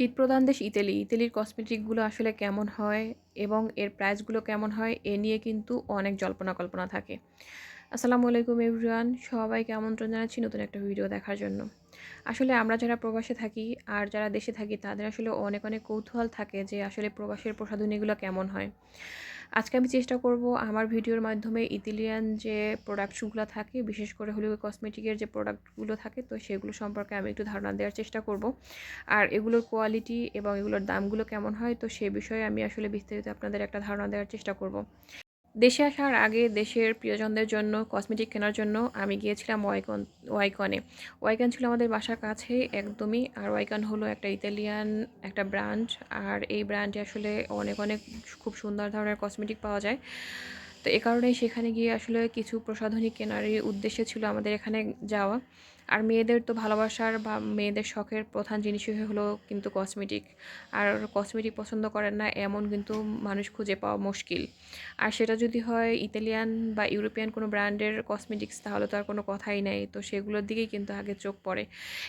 শীতপ্রধান দেশ ইতালি। ইতালির কসমেটিকগুলো আসলে কেমন হয় এবং এর প্রাইসগুলো কেমন হয়, এ নিয়ে কিন্তু অনেক জল্পনা কল্পনা থাকে। আসসালামু আলাইকুম এভরিওয়ান সবাইকে আমন্ত্রণ জানাচ্ছি নতুন একটা ভিডিও দেখার জন্য। আসলে আমরা যারা প্রবাসে থাকি আর যারা দেশে থাকি, তাদের আসলে অনেক অনেক কৌতূহল থাকে যে আসলে প্রবাসের প্রসাধনীগুলো কেমন হয়। আজকে আমি চেষ্টা করব আমার ভিডিওর মাধ্যমে ইতালিয়ান যে প্রোডাক্টসগুলো থাকে, বিশেষ করে হলিউড কসমেটিকের যে প্রোডাক্টগুলো থাকে, তো সেগুলো সম্পর্কে আমি একটু ধারণা দেওয়ার চেষ্টা করব। আর এগুলোর কোয়ালিটি এবং এগুলোর দামগুলো কেমন হয়, তো সে বিষয়ে আমি আসলে বিস্তারিত আপনাদের একটা ধারণা দেওয়ার চেষ্টা করব। দেশে আসার আগে দেশের প্রিয়জনদের জন্য কসমেটিক কেনার জন্য আমি গিয়েছিলাম ওয়াইকন ওয়াইকনে ওয়াইকন ছিল আমাদের বাসার কাছেই একদমই, আর ওয়াইকন হলো একটা ইতালিয়ান একটা ব্র্যান্ড আর এই ব্র্যান্ডে আসলে অনেক অনেক খুব সুন্দর ধরনের কসমেটিক পাওয়া যায়। তো এ কারণেই সেখানে গিয়ে আসলে কিছু প্রসাধনী কেনারই উদ্দেশ্যে ছিল আমাদের এখানে যাওয়া। আর মেয়েদের তো ভালোবাসার বা মেয়েদের শখের প্রধান জিনিসই হলো কিন্তু কসমেটিক আর কসমেটিক পছন্দ করেন না এমন কিন্তু মানুষ খুঁজে পাওয়া মুশকিল। আর সেটা যদি হয় ইতালিয়ান বা ইউরোপিয়ান কোনো ব্র্যান্ডের কসমেটিক্স তাহলে তো আর কোনো কথাই নেই। তো সেগুলোর দিকেই কিন্তু আগে চোখ পড়ে।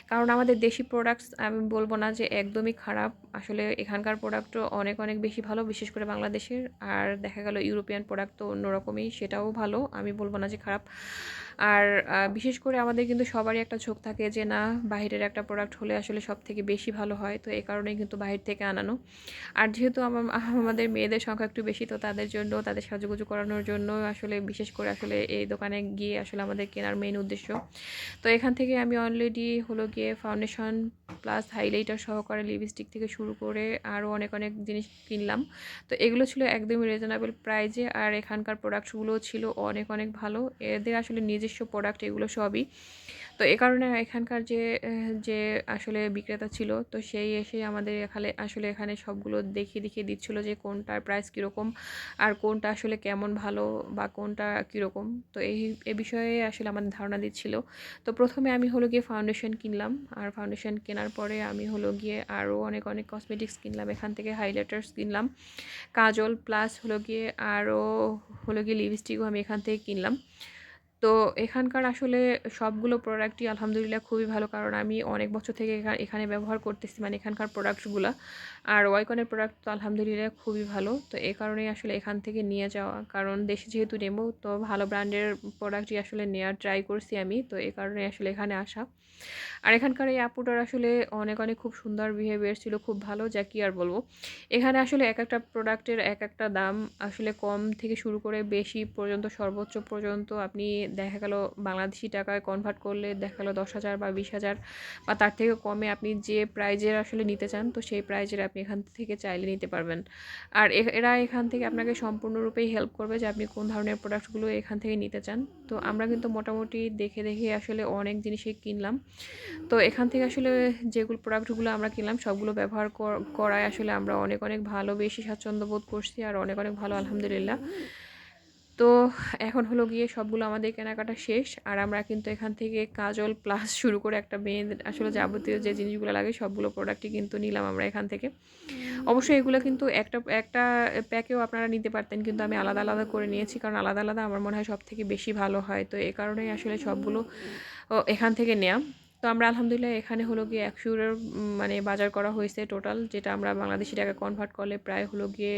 কারণ আমাদের দেশি প্রোডাক্টস আমি বলব না যে একদমই খারাপ। আসলে এখানকার প্রোডাক্টও অনেক অনেক বেশি ভালো, বিশেষ করে বাংলাদেশের। আর দেখা গেল ইউরোপিয়ান প্রোডাক্ট তো অন্যরকমই, সেটাও ভালো। আমি বলব না যে খারাপ। আর বিশেষ করে আমাদের কিন্তু সবারই একটা ঝোঁক থাকে যে, না, বাহিরের একটা প্রোডাক্ট হলে আসলে সব থেকে বেশি ভালো হয়। তো এই কারণেই কিন্তু বাহির থেকে আনানো। আর যেহেতু আমাদের মেয়েদের সংখ্যা একটু বেশি, তো তাদের জন্য, তাদের সাজুগুজু করানোর জন্য আসলে, বিশেষ করে আসলে এই দোকানে গিয়ে আসলে আমাদের কেনার মেইন উদ্দেশ্য। তো এখান থেকে আমি অলরেডি হলো গিয়ে ফাউন্ডেশন প্লাস হাইলাইটার সহকারে লিপস্টিক থেকে শুরু করে আরও অনেক অনেক জিনিস কিনলাম। তো এগুলো ছিল একদমই রিজনেবল প্রাইজে আর এখানকার প্রোডাক্টসগুলো ছিল অনেক অনেক ভালো। এদের আসলে নিজস্ব প্রোডাক্ট এগুলো সবই। তো এ কারণে এখানকার যে যে আসলে বিক্রেতা ছিল, তো সেই এসে আমাদের এখানে আসলে এখানে সবগুলো দেখিয়ে দেখিয়ে দিচ্ছিল যে কোনটার প্রাইস কীরকম আর কোনটা আসলে কেমন ভালো বা কোনটা কীরকম। তো এই, এ বিষয়ে আসলে আমাদের ধারণা দিচ্ছিল। তো প্রথমে আমি হলো গিয়ে ফাউন্ডেশন কিনলাম। আর ফাউন্ডেশন কেনার পরে আমি হলো গিয়ে আরও অনেক অনেক কসমেটিক্স কিনলাম। এখান থেকে হাইলাইটার্স কিনলাম। কাজল প্লাস হলো গিয়ে আরও হলো গিয়ে লিপস্টিকও আমি এখান থেকে কিনলাম। তো এখানকার আসলে সবগুলো প্রোডাক্টই আলহামদুলিল্লাহ খুবই ভালো। কারণ আমি অনেক বছর থেকে এখানে ব্যবহার করতেছি মানে এখানকার প্রোডাক্টসগুলো আর ওয়াইকনের প্রোডাক্ট তো আলহামদুলিল্লাহ খুবই ভালো। তো এই কারণেই আসলে এখান থেকে নিয়ে যাওয়া। কারণ দেশে যেহেতু নেব তো ভালো ব্র্যান্ডের প্রোডাক্টই আসলে নেওয়ার ট্রাই করছি আমি। তো এ কারণে আসলে এখানে আসা। আর এখানকার এই আপুটার আসলে অনেক অনেক খুব সুন্দর বিহেভিয়ার ছিল, খুব ভালো, যা কি আর বলব। এখানে আসলে এক একটা প্রোডাক্টের এক একটা দাম আসলে কম থেকে শুরু করে বেশি পর্যন্ত, সর্বোচ্চ পর্যন্ত আপনি দেখা গেল বাংলাদেশি টাকায় কনভার্ট করলে দেখা গেলো দশ হাজার বা বিশ হাজার বা তার থেকে কমে আপনি যে প্রাইজের আসলে নিতে চান, তো সেই প্রাইজের আপনি এখান থেকে চাইলে নিতে পারবেন। আর এরা এখান থেকে আপনাকে সম্পূর্ণরূপেই হেল্প করবে যে আপনি কোন ধরনের প্রোডাক্টগুলো এখান থেকে নিতে চান। তো আমরা কিন্তু মোটামুটি দেখে দেখে আসলে অনেক জিনিসই কিনলাম। তো এখান থেকে আসলে যেগুলো প্রোডাক্টগুলো আমরা কিনলাম, সবগুলো ব্যবহার করায় আসলে আমরা অনেক অনেক ভালো, বেশি স্বাচ্ছন্দ্য বোধ করছি আর অনেক অনেক ভালো, আলহামদুলিল্লাহ। তো এখন হলো গিয়ে সবগুলো আমাদের কেনাকাটা শেষ আর আমরা কিন্তু এখান থেকে কাজল প্লাস শুরু করে একটা মেয়েদের আসলে যাবতীয় যে জিনিসগুলো লাগে সবগুলো প্রোডাক্টই কিন্তু নিলাম আমরা এখান থেকে। অবশ্যই এগুলো কিন্তু একটা একটা প্যাকেও আপনারা নিতে পারতেন কিন্তু আমি আলাদা আলাদা করে নিয়েছি কারণ আলাদা আলাদা আমার মনে হয় সব থেকে বেশি ভালো হয়। তো এ কারণেই আসলে সবগুলো এখান থেকে নেওয়া তো আমরা আলহামদুলিল্লাহ এখানে হলো গিয়ে একশো ইউরোর মানে বাজার করা হয়েছে টোটাল যেটা আমরা বাংলাদেশি টাকা কনভার্ট করলে প্রায় হলো গিয়ে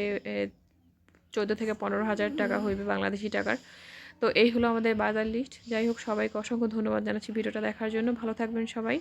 চোদ্দ থেকে পনেরো হাজার টাকা হইবে বাংলাদেশি টাকার। তো এই হলো আমাদের বাজার লিস্ট যাই হোক, সবাইকে অসংখ্য ধন্যবাদ জানাচ্ছি ভিডিওটা দেখার জন্য। ভালো থাকবেন সবাই।